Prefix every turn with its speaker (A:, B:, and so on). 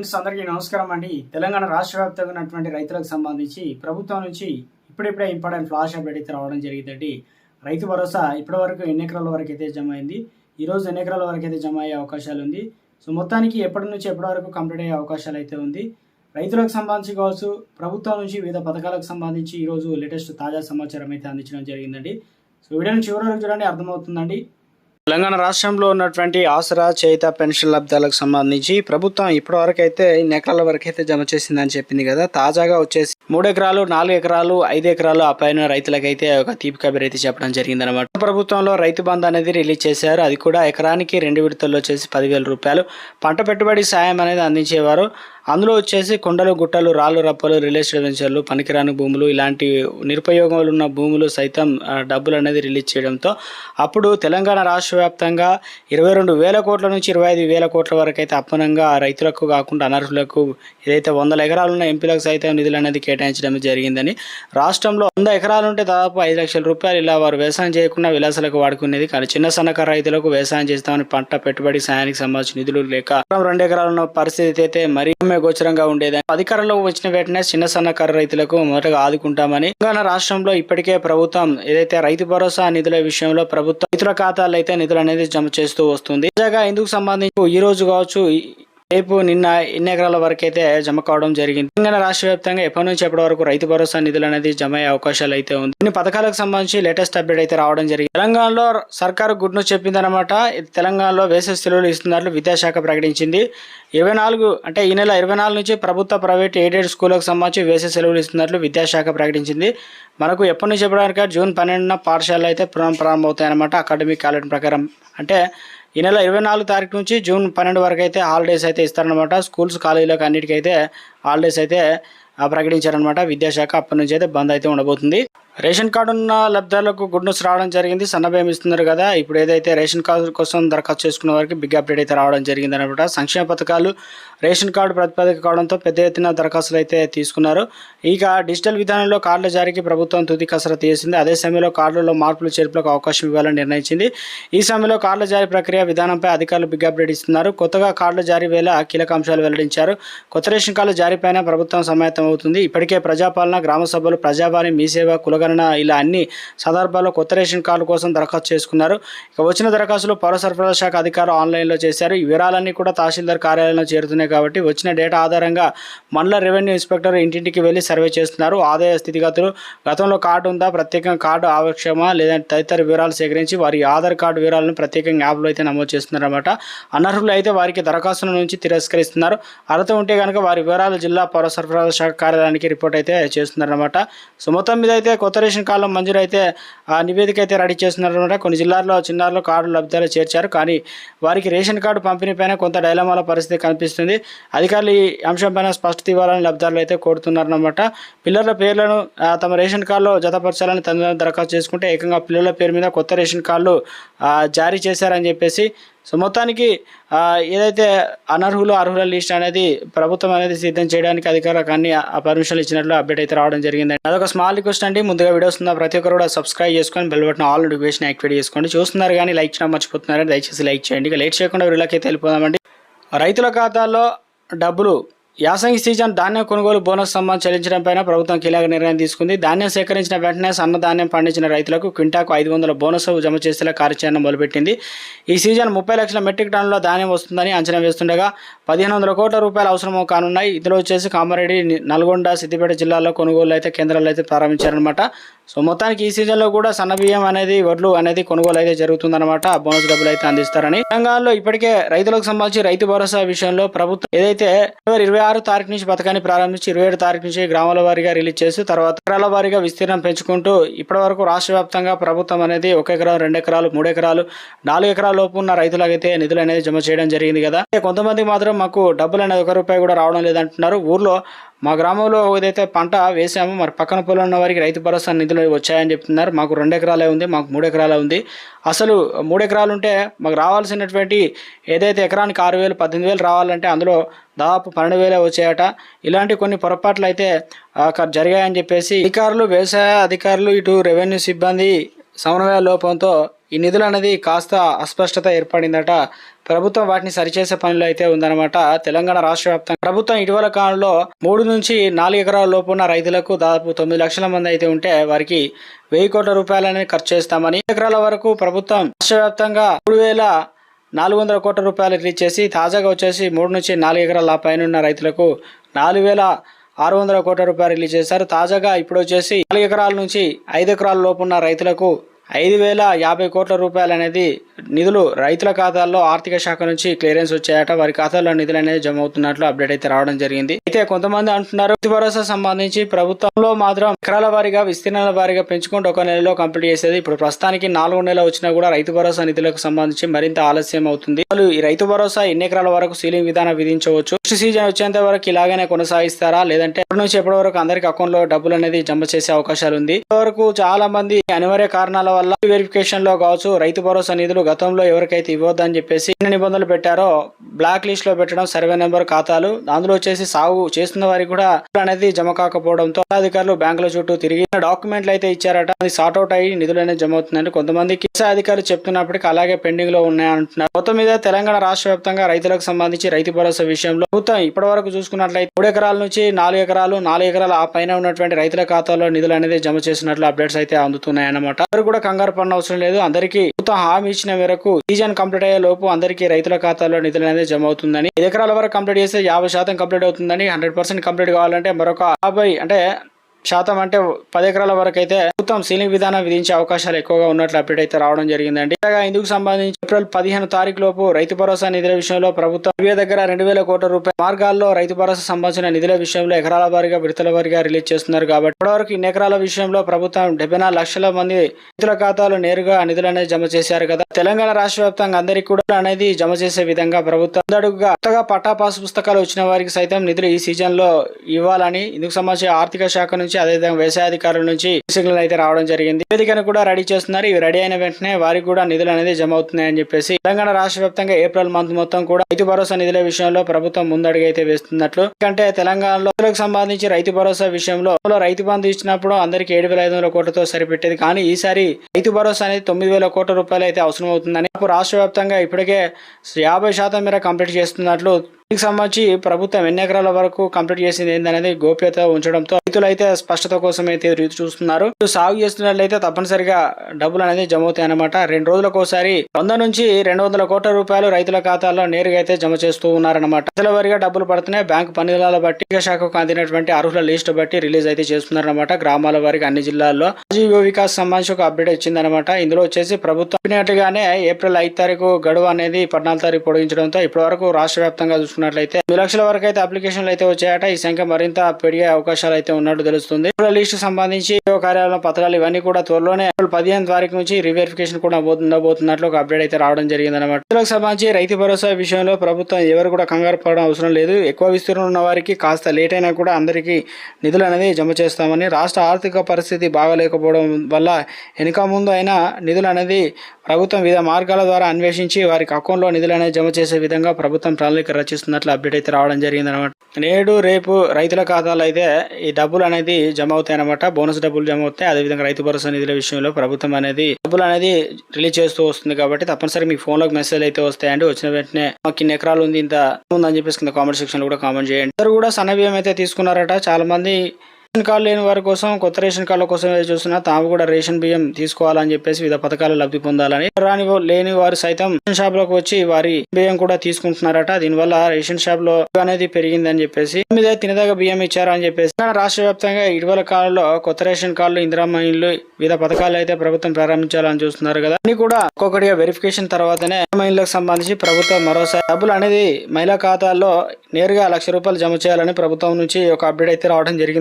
A: అందరికీ నమస్కారం అండి. తెలంగాణ రాష్ట్ర వ్యాప్తంగా ఉన్నటువంటి రైతులకు సంబంధించి ప్రభుత్వం నుంచి ఇప్పుడిప్పుడే ఇంపార్టెంట్ ఫ్లాష్ అప్డేట్ అయితే రావడం జరిగిందండి. రైతు భరోసా ఇప్పటివరకు ఎన్ని ఎకరాల వరకు అయితే జమ అయింది? ఈ రోజు ఎన్ని ఎకరాల వరకు అయితే జమ అయ్యే అవకాశాలు ఉంది? సో మొత్తానికి ఎప్పటి నుంచి ఎప్పటి వరకు కంప్లీట్ అయ్యే అవకాశాలు అయితే ఉంది? రైతులకు సంబంధించి కావచ్చు ప్రభుత్వం నుంచి వివిధ పథకాలకు సంబంధించి ఈరోజు లేటెస్ట్ తాజా సమాచారం అయితే అందించడం జరిగిందండి. సో వీడియోని చివరి వరకు చూడండి అర్థమవుతుందండి. తెలంగాణ రాష్ట్రంలో ఉన్నటువంటి ఆసరా చేత పెన్షన్ లబ్ధాలకు సంబంధించి ప్రభుత్వం ఇప్పటివరకు అయితే ఇన్ని వరకు అయితే జమ చేసిందని చెప్పింది కదా. తాజాగా వచ్చేసి మూడు ఎకరాలు నాలుగు ఎకరాలు ఐదు ఎకరాలు ఆ పైన రైతులకైతే ఒక తీపి కబురు అయితే చెప్పడం జరిగింది అనమాట ప్రభుత్వంలో రైతు బంధు అనేది రిలీజ్ చేశారు. అది కూడా ఎకరానికి రెండు విడతల్లో వచ్చేసి పదివేల రూపాయలు. పంట పెట్టుబడి సాయం అనేది అందించేవారు. అందులో వచ్చేసి కొండలు గుట్టలు రాళ్ళు రప్పలు రియల్ ఎస్టేట్ వెంచర్లు పనికిరాని భూములు ఇలాంటి నిరుపయోగంలో ఉన్న భూములు సైతం డబ్బులు అనేది రిలీజ్ చేయడంతో అప్పుడు తెలంగాణ రాష్ట్ర వ్యాప్తంగా ఇరవై రెండు వేల కోట్ల నుంచి ఇరవై ఐదు వేల కోట్ల వరకు అయితే అప్పనంగా రైతులకు కాకుండా అనర్హులకు ఏదైతే వందల ఎకరాలు ఉన్న ఎంపీలకు సైతం నిధులు అనేది కేటాయించడం జరిగిందని రాష్ట్రంలో వంద ఎకరాలు ఉంటే దాదాపు ఐదు లక్షల రూపాయలు ఇలా వారు వ్యవసాయం చేయకుండా విలాసాలకు వాడుకునేది కానీ చిన్న సన్నకారు రైతులకు వ్యవసాయం చేస్తామని పంట పెట్టుబడి సాయానికి సంబంధించిన నిధులు లేక రెండు ఎకరాలు ఉన్న పరిస్థితి అయితే మరీ గోచరంగా ఉండేదని అధికారంలో వచ్చిన వెంటనే చిన్న సన్నకారు రైతులకు మొదటగా ఆదుకుంటామని తెలంగాణ రాష్ట్రంలో ఇప్పటికే ప్రభుత్వం ఏదైతే రైతు భరోసా నిధుల విషయంలో ప్రభుత్వం రైతుల ఖాతాల్లో అయితే నిధులు అనేది జమ చేస్తూ వస్తుంది. తాజాగా ఇందుకు సంబంధించి ఈ రోజు కావచ్చు రేపు నిన్న ఎన్ని ఎకరాల వరకు అయితే జమ కావడం జరిగింది? తెలంగాణ రాష్ట్ర వ్యాప్తంగా ఎప్పటి నుంచి ఎప్పటి వరకు రైతు భరోసా నిధులు అనేది జమ అయ్యే అవకాశాలు అయితే ఉంది? కొన్ని పథకాలకు సంబంధించి లేటెస్ట్ అప్డేట్ అయితే రావడం జరిగింది. తెలంగాణలో సర్కారు గుడ్ న్యూస్ చెప్పిందనమాట తెలంగాణలో వేసవి సెలవులు ఇస్తున్నట్లు విద్యాశాఖ ప్రకటించింది. ఇరవై నాలుగు అంటే ఈ నెల ఇరవై నాలుగు నుంచి ప్రభుత్వ ప్రైవేట్ ఎయిడెడ్ స్కూళ్ళకు సంబంధించి వేసవి సెలవులు ఇస్తున్నట్లు విద్యాశాఖ ప్రకటించింది. మనకు ఎప్పటి నుంచి ఎప్పటివరకు జూన్ పన్నెండున పాఠశాలలు అయితే ప్రారంభమవుతాయన్నమాట అకాడమిక్ క్యాలెండర్ ప్రకారం. అంటే ఈ నెల ఇరవై నాలుగు తారీఖు నుంచి జూన్ పన్నెండు వరకు అయితే హాలిడేస్ అయితే ఇస్తారనమాట స్కూల్స్ కాలేజీలకు అన్నిటికైతే హాలిడేస్ అయితే ప్రకటించారనమాట విద్యాశాఖ అప్పటి నుంచి అయితే బంద్ అయితే ఉండబోతుంది. రేషన్ కార్డు ఉన్న లబ్ధాలకు గుడ్ న్యూస్ రావడం జరిగింది. సన్నభయం ఇస్తున్నారు కదా. ఇప్పుడు ఏదైతే రేషన్ కార్డు కోసం దరఖాస్తు చేసుకున్న వారికి బిగ్ అప్డేట్ అయితే రావడం జరిగింది అనమాట సంక్షేమ పథకాలు రేషన్ కార్డు ప్రతిపాదిక కావడంతో పెద్ద ఎత్తున దరఖాస్తులు అయితే తీసుకున్నారు. ఇక డిజిటల్ విధానంలో కార్డుల జారీకి ప్రభుత్వం తుది కసరత్తు చేసింది. అదే సమయంలో కార్డులలో మార్పులు చేర్పులకు అవకాశం ఇవ్వాలని నిర్ణయించింది. ఈ సమయంలో కార్డుల జారీ ప్రక్రియ విధానంపై అధికారులు బిగ్ అప్డేట్ ఇస్తున్నారు. కొత్తగా కార్డుల జారీ వేళ కీలక అంశాలు వెల్లడించారు. కొత్త రేషన్ కార్డుల జారీపైన ప్రభుత్వం సమాయత్తమవుతుంది ఇప్పటికే ప్రజాపాలన గ్రామ సభలు ప్రజావాణి మీసేవ కులగణన ఇలా అన్ని సందర్భాల్లో కొత్త రేషన్ కార్డు కోసం దరఖాస్తు చేసుకున్నారు. ఇక వచ్చిన దరఖాస్తులు పౌర సరఫరాల శాఖ అధికారులు ఆన్లైన్లో చేశారు. ఈ వివరాలన్నీ కూడా తహసీల్దార్ కార్యాలయంలో చేరుతున్నాయి కాబట్టి వచ్చిన డేటా ఆధారంగా మండల రెవెన్యూ ఇన్స్పెక్టర్ ఇంటింటికి వెళ్ళి సర్వే చేస్తున్నారు. ఆదాయ స్థితిగతులు గతంలో కార్డు ఉందా ప్రత్యేకంగా కార్డు ఆవశ్యమా లేదంటే తదితర వివరాలు సేకరించి వారి ఆధార్ కార్డు వివరాలను ప్రత్యేకంగా యాప్లో అయితే నమోదు చేస్తున్నారన్నమాట. అనర్హులు అయితే వారికి దరఖాస్తుల నుంచి తిరస్కరిస్తున్నారు. అర్హత ఉంటే కనుక వారి వివరాలు జిల్లా పౌర సరఫరాల శాఖ కార్యాలయానికి రిపోర్ట్ అయితే చేస్తున్నారనమాట సో మొత్తం మీద అయితే కొత్త రేషన్ కాలం మంజూరు అయితే ఆ నివేదిక అయితే రెడీ చేస్తున్నారనమాట కొన్ని జిల్లాల్లో చిన్నారులు కార్డు లబ్ధాలు చేర్చారు. కానీ వారికి రేషన్ కార్డు పంపిణీ పైన కొంత డైలమాల పరిస్థితి కనిపిస్తుంది. అధికారులు ఈ అంశంపైన స్పష్టత ఇవ్వాలని లబ్ధారులు అయితే కోరుతున్నారన్నమాట. పిల్లల పేర్లను తమ రేషన్ కార్డులో జతపరచాలని తండ్రి దరఖాస్తు చేసుకుంటే ఏకంగా పిల్లల పేరు మీద కొత్త రేషన్ కార్డులు జారీ చేశారని చెప్పేసి సో మొత్తానికి ఏదైతే అనర్హులు అర్హుల లిస్ట్ అనేది ప్రభుత్వం అనేది సిద్ధం చేయడానికి అధికారులకు అన్ని పర్మిషన్లు ఇచ్చినట్లు అప్డేట్ అయితే రావడం జరిగింది అదొక స్మాల్ రిక్వెస్ట్ అండి. ముందుగా వీడియోస్ ఉన్న ప్రతి ఒక్కరు కూడా సబ్స్క్రైబ్ చేసుకొని bell button all notification activate చేసుకోండి. చూస్తున్నారు కానీ లైక్ చేయడం మర్చిపోతున్నారని దయచేసి లైక్ చేయండి. ఇక లేట్ చేయకుండా వీళ్ళకి తెలిపోదామండి రైతుల ఖాతాల్లో డబ్బులు యాసంగి సీజన్ ధాన్యం కొనుగోలు బోనస్ సొమ్మ చెల్లించడంపై ప్రభుత్వం కీలక నిర్ణయం తీసుకుంది. ధాన్యం సేకరించిన వెంటనే సన్న ధాన్యం పండించిన రైతులకు క్వింటాకు ఐదు వందల బోనస్ జమ చేసేలా కార్యాచరణ మొదలుపెట్టింది. ఈ సీజన్ ముప్పై లక్షల మెట్రిక్ టన్నుల ధాన్యం వస్తుందని అంచనా వేస్తుండగా పదిహేను వందల కోట్ల రూపాయలు అవసరం కానున్నాయి. ఇందులో వచ్చేసి కామారెడ్డి నల్గొండ సిద్దిపేట జిల్లాలో కొనుగోలు అయితే కేంద్రాలు అయితే ప్రారంభించారనమాట సో మొత్తానికి ఈ సీజన్లో కూడా సన్న బియ్యం అనేది వడ్లు అనేది కొనుగోలు అయితే జరుగుతుందన్నమాట. అనమాట బోనస్ డబ్బులు అయితే అందిస్తారని. తెలంగాణలో ఇప్పటికే రైతులకు సంబంధించి రైతు భరోసా విషయంలో ప్రభుత్వం ఏదైతే ఇరవై ఆరు తారీఖు నుంచి పథకాన్ని ప్రారంభించి ఇరవై ఏడు తారీఖు నుంచి గ్రామాల వారీగా రిలీజ్ చేసి తర్వాత ఎకరాల వారీగా విస్తీర్ణం పెంచుకుంటూ ఇప్పటి వరకు రాష్ట్ర వ్యాప్తంగా ప్రభుత్వం అనేది ఒక ఎకరం రెండు ఎకరాలు మూడు ఎకరాలు నాలుగు ఎకరాల లోపు ఉన్న రైతులకైతే నిధులు అనేది జమ చేయడం జరిగింది కదా. కొంతమంది మాత్రం మాకు డబ్బులు అనేది ఒక రూపాయి కూడా రావడం లేదంటున్నారు. ఊర్లో మా గ్రామంలో ఏదైతే పంట వేసామో మరి పక్కన పొలం ఉన్న వారికి రైతు భరోసా నిధులు వచ్చాయని చెప్తున్నారు. మాకు రెండు ఎకరాలే ఉంది మాకు మూడు ఎకరాలే ఉంది. అసలు మూడు ఎకరాలు ఉంటే మాకు రావాల్సినటువంటి ఏదైతే ఎకరానికి ఆరు వేలు పద్దెనిమిది వేలు రావాలంటే అందులో దాదాపు పన్నెండు వేలే వచ్చాయట. ఇలాంటి కొన్ని పొరపాట్లు అయితే జరిగాయని చెప్పేసి అధికారులు వ్యవసాయ అధికారులు ఇటు రెవెన్యూ సిబ్బంది సమన్వయ లోపంతో ఈ నిధులు అనేది కాస్త అస్పష్టత ఏర్పడిందట. ప్రభుత్వం వాటిని సరిచేసే పనులు అయితే ఉందన్నమాట. తెలంగాణ రాష్ట్ర వ్యాప్తంగా ప్రభుత్వం ఇటీవల కాలంలో మూడు నుంచి నాలుగు ఎకరాల లోపు ఉన్న రైతులకు దాదాపు తొమ్మిది లక్షల మంది అయితే ఉంటే వారికి వెయ్యి కోట్ల రూపాయలని ఖర్చు చేస్తామని ఎకరాల వరకు ప్రభుత్వం రాష్ట్ర వ్యాప్తంగా మూడు వేల నాలుగు వందల కోట్ల రూపాయలు రిలీజ్ చేసి తాజాగా వచ్చేసి మూడు నుంచి నాలుగు ఎకరాల పైన ఉన్న రైతులకు నాలుగు వేల ఆరు వందల కోట్ల రూపాయలు రిలీజ్ చేశారు. తాజాగా ఇప్పుడు వచ్చేసి నాలుగు ఎకరాల నుంచి ఐదు ఎకరాల లోపు ఉన్న రైతులకు ఐదు వేల యాభై కోట్ల రూపాయలు అనేది నిధులు రైతుల ఖాతాల్లో ఆర్థిక శాఖ నుంచి క్లియరెన్స్ వచ్చాయట. వారి ఖాతాల్లో నిధులు అనేది జమ అవుతున్నట్లు అప్డేట్ అయితే రావడం జరిగింది. అయితే కొంతమంది అంటున్నారు రైతు భరోసా సంబంధించి ప్రభుత్వంలో మాత్రం ఎకరాల వారీగా విస్తీర్ణాల వారీగా పెంచుకుంటూ ఒక నెలలో కంప్లీట్ చేసేది. ఇప్పుడు ప్రస్తుతానికి నాలుగు నెలలు వచ్చినా కూడా రైతు భరోసా నిధులకు సంబంధించి మరింత ఆలస్యం అవుతుంది. వాళ్ళు ఈ రైతు భరోసా ఎన్ని ఎకరాల వరకు సీలింగ్ విధానం విధించవచ్చు? నెక్స్ట్ సీజన్ వచ్చేంత వరకు ఇలాగనే కొనసాగిస్తారా? లేదంటే ఎప్పటి నుంచి ఎప్పటి వరకు అందరికి అకౌంట్లో డబ్బులు అనేది జమ చేసే అవకాశాలు ఉంది వరకు చాలా మంది అనివార్య కారణాల వల్ల వెరిఫికేషన్లో కావచ్చు రైతు భరోసా నిధులు గతంలో ఎవరికైతే ఇవ్వద్దని చెప్పేసి ఎన్ని నిబంధనలు పెట్టారో బ్లాక్ లిస్ట్లో పెట్టడం సర్వే నెంబర్ ఖాతాలు. అందులో వచ్చేసి సాగు చేస్తున్న వారికి కూడా అనేది జమ కాకపోవడంతో అధికారులు బ్యాంకుల చుట్టూ తిరిగి డాక్యుమెంట్లు అయితే ఇచ్చారట అది సార్ట్ అవుట్ అయ్యి నిధులు అనేది జమ అవుతుందని కొంతమందికి కిసా అధికారులు చెప్తున్నప్పటికీ అలాగే పెండింగ్లో ఉన్నాయంటున్నారు మొత్తం మీద తెలంగాణ రాష్ట్ర వ్యాప్తంగా రైతులకు సంబంధించి రైతు భరోసా విషయంలో ప్రభుత్వం ఇప్పటి వరకు చూసుకున్నట్లయితే మూడు ఎకరాల నుంచి నాలుగు ఎకరాలు నాలుగు ఎకరాల ఆ పైన ఉన్నటువంటి రైతుల ఖాతాలో నిధులు అనేది జమ చేసినట్లు అప్డేట్స్ అయితే అందుతున్నాయన్నమాట. ఎవరు కూడా కంగారు పడిన అవసరం లేదు. అందరికీ ప్రభుత్వం హామీ ఇచ్చిన మేరకు సీజన్ కంప్లీట్ అయ్యే లోపు అందరికీ రైతుల ఖాతాలో నిధులు అనేది జమ అవుతుందని ఐదు ఎకరాల వరకు కంప్లీట్ చేస్తే యాభై శాతం కంప్లీట్ అవుతుందని హండ్రెడ్ పర్సెంట్ కంప్లీట్ కావాలంటే మరొక యాభై అంటే శాతం అంటే పది ఎకరాల వరకు అయితే ప్రభుత్వం సీలింగ్ విధానం విధించే అవకాశాలు ఎక్కువగా ఉన్నట్లు అప్డేట్ అయితే రావడం జరిగిందండి. ఇలాగా ఇందుకు సంబంధించి ఏప్రిల్ పదిహేను తారీఖు లోపు రైతు భరోసా నిధుల విషయంలో ప్రభుత్వం ఇవే దగ్గర రెండు వేల కోట్ల రూపాయల మార్గాల్లో రైతు భరోసా సంబంధించిన నిధుల విషయంలో ఎకరాల వారిగా విడతల వారిగా రిలీజ్ చేస్తున్నారు కాబట్టి ఇప్పటివరకు ఇన్ని ఎకరాల విషయంలో ప్రభుత్వం డెబ్బై లక్షల మంది రైతుల ఖాతాలు నేరుగా నిధులు అనేది జమ చేశారు కదా. తెలంగాణ రాష్ట్ర వ్యాప్తంగా అందరికీ కూడా అనేది జమ చేసే విధంగా ప్రభుత్వం ముందడుగుగా కొత్తగా పట్టా పాస్ పుస్తకాలు వచ్చిన వారికి సైతం నిధులు ఈ సీజన్లో ఇవ్వాలని ఇందుకు సంబంధించి ఆర్థిక శాఖ నుంచి అదేవిధంగా వ్యవసాయ అధికారుల నుంచి సిగ్నల్ అయితే రావడం జరిగింది. నివేదికను కూడా రెడీ చేస్తున్నారు. ఇవి రెడీ అయిన వెంటనే వారికి కూడా నిధులు అనేది జమ అవుతున్నాయని చెప్పేసి తెలంగాణ రాష్ట్ర వ్యాప్తంగా ఏప్రిల్ మంత్ మొత్తం కూడా రైతు భరోసా నిధుల విషయంలో ప్రభుత్వం ముందడుగు అయితే వేస్తున్నట్లు. ఎందుకంటే తెలంగాణలో రైతులకు సంబంధించి రైతు భరోసా విషయంలో రైతు బంధు ఇచ్చినప్పుడు అందరికి ఏడు వేల ఐదు వందల కోట్లతో సరిపెట్టేది. కానీ ఈసారి రైతు భరోసా అనేది తొమ్మిది వేల కోట్ల రూపాయలు అయితే అవసరం అవుతుందని అప్పుడు రాష్ట్ర వ్యాప్తంగా ఇప్పటికే యాభై శాతం మేర కంప్లీట్ చేస్తున్నట్లు దీనికి సంబంధించి ప్రభుత్వం ఎన్ని ఎకరాల వరకు కంప్లీట్ చేసింది ఏందనేది గోప్యత ఉంచడంతో రైతులు అయితే స్పష్టత కోసం అయితే రీతి చూస్తున్నారు. ఇటు సాగు చేస్తున్నట్లయితే తప్పనిసరిగా డబ్బులు అనేది జమ అవుతాయన్నమాట రెండు రోజులకు ఒకసారి వంద నుంచి రెండు వందల కోట్ల రూపాయలు రైతుల ఖాతాల్లో నేరుగా అయితే జమ చేస్తూ ఉన్నారన్నమాట. రైతుల వారిగా డబ్బులు పడుతున్నాయి. బ్యాంకు పనిదినాల బట్టి శాఖకు అందినటువంటి అర్హుల లిస్ట్ బట్టి రిలీజ్ అయితే చేస్తున్నారన్నమాట. గ్రామాల వారికి అన్ని జిల్లాల్లో జీవ వికాస్ సంబంధించి ఒక అప్డేట్ ఇచ్చిందనమాట ఇందులో వచ్చేసి ప్రభుత్వం ఏప్రిల్ ఐదు తారీఖు గడువు అనేది పద్నాలుగు తారీఖు పొడిగించడంతో ఇప్పటి వరకు రాష్ట్ర వ్యాప్తంగా చూసుకున్నట్లయితే లక్షల వరకు అయితే అప్లికేషన్లు అయితే వచ్చాయట. ఈ సంఖ్య మరింత పెరిగే అవకాశాలు అయితే ఉన్నట్టు తెలుస్తుంది. ఇప్పుడు లిస్ట్ సంబంధించి కార్యాలయం పత్రాలు ఇవన్నీ కూడా త్వరలోనే పదిహేను తారీఖు నుంచి రివెరిఫికేషన్ కూడా ఉండబోతున్నట్లు ఒక అప్డేట్ అయితే రావడం జరిగింది అనమాట రైతులకు సంబంధించి రైతు భరోసా విషయంలో ప్రభుత్వం ఎవరు కూడా కంగారు పడడం అవసరం లేదు. ఎక్కువ విస్తీర్ణం ఉన్న వారికి కాస్త లేట్ అయినా కూడా అందరికీ నిధులు అనేది జమ చేస్తామని రాష్ట్ర ఆర్థిక పరిస్థితి బాగలేకపోవడం వల్ల వెనుక ముందు అయినా నిధులు అనేది ప్రభుత్వం వివిధ మార్గాల ద్వారా అన్వేషించి వారికి అకౌంట్లో నిధులు అనేది జమ చేసే విధంగా ప్రభుత్వం ప్రణాళిక రచిస్తున్నట్లు అప్డేట్ అయితే రావడం జరిగింది అనమాట నేడు రేపు రైతుల ఖాతాలో అయితే ఈ డబ్బులు అనేది జమ అవుతాయి అనమాట బోనస్ డబ్బులు జమ అవుతాయి. అదేవిధంగా రైతు భరోసా నిధుల విషయంలో ప్రభుత్వం అనేది డబ్బులు అనేది రిలీజ్ చేస్తూ వస్తుంది కాబట్టి తప్పనిసరి మీ ఫోన్లోకి మెసేజ్ అయితే వస్తాయండి. వచ్చిన వెంటనే మాకు ఇన్ని ఎకరాలు ఉంది ఇంత ఉందని చెప్పేసి కింద కామెంట్ సెక్షన్లో కూడా కామెంట్ చేయండి. అందరూ కూడా సన్న బియ్యం అయితే తీసుకున్నారట. చాలా మంది రేషన్ కార్డు లేని వారి కోసం కొత్త రేషన్ కార్డుల కోసం ఏదో చూస్తున్నా తాము కూడా రేషన్ బియ్యం తీసుకోవాలని చెప్పేసి వివిధ పథకాలు లబ్ధి పొందాలని రాని లేని వారు సైతం రేషన్ షాప్లోకి వచ్చి వారి బియ్యం కూడా తీసుకుంటున్నారట. దీనివల్ల రేషన్ షాప్లో అనేది పెరిగిందని చెప్పేసి మీద తినదగ బియ్యం ఇచ్చారని చెప్పేసి రాష్ట్ర వ్యాప్తంగా ఇటీవల కాలంలో కొత్త రేషన్ కార్డులు ఇందిరామ్మ ఇల్లు వివిధ పథకాలు అయితే ప్రభుత్వం ప్రారంభించాలని చూస్తున్నారు కదా. అన్ని కూడా ఒక్కొక్కటిగా వెరిఫికేషన్ తర్వాతనే మహిళలకు సంబంధించి ప్రభుత్వం మరోసారి డబ్బులు అనేది మహిళా ఖాతాల్లో నేరుగా లక్ష రూపాయలు జమ చేయాలని ప్రభుత్వం నుంచి ఒక అప్డేట్ అయితే రావడం జరిగింది.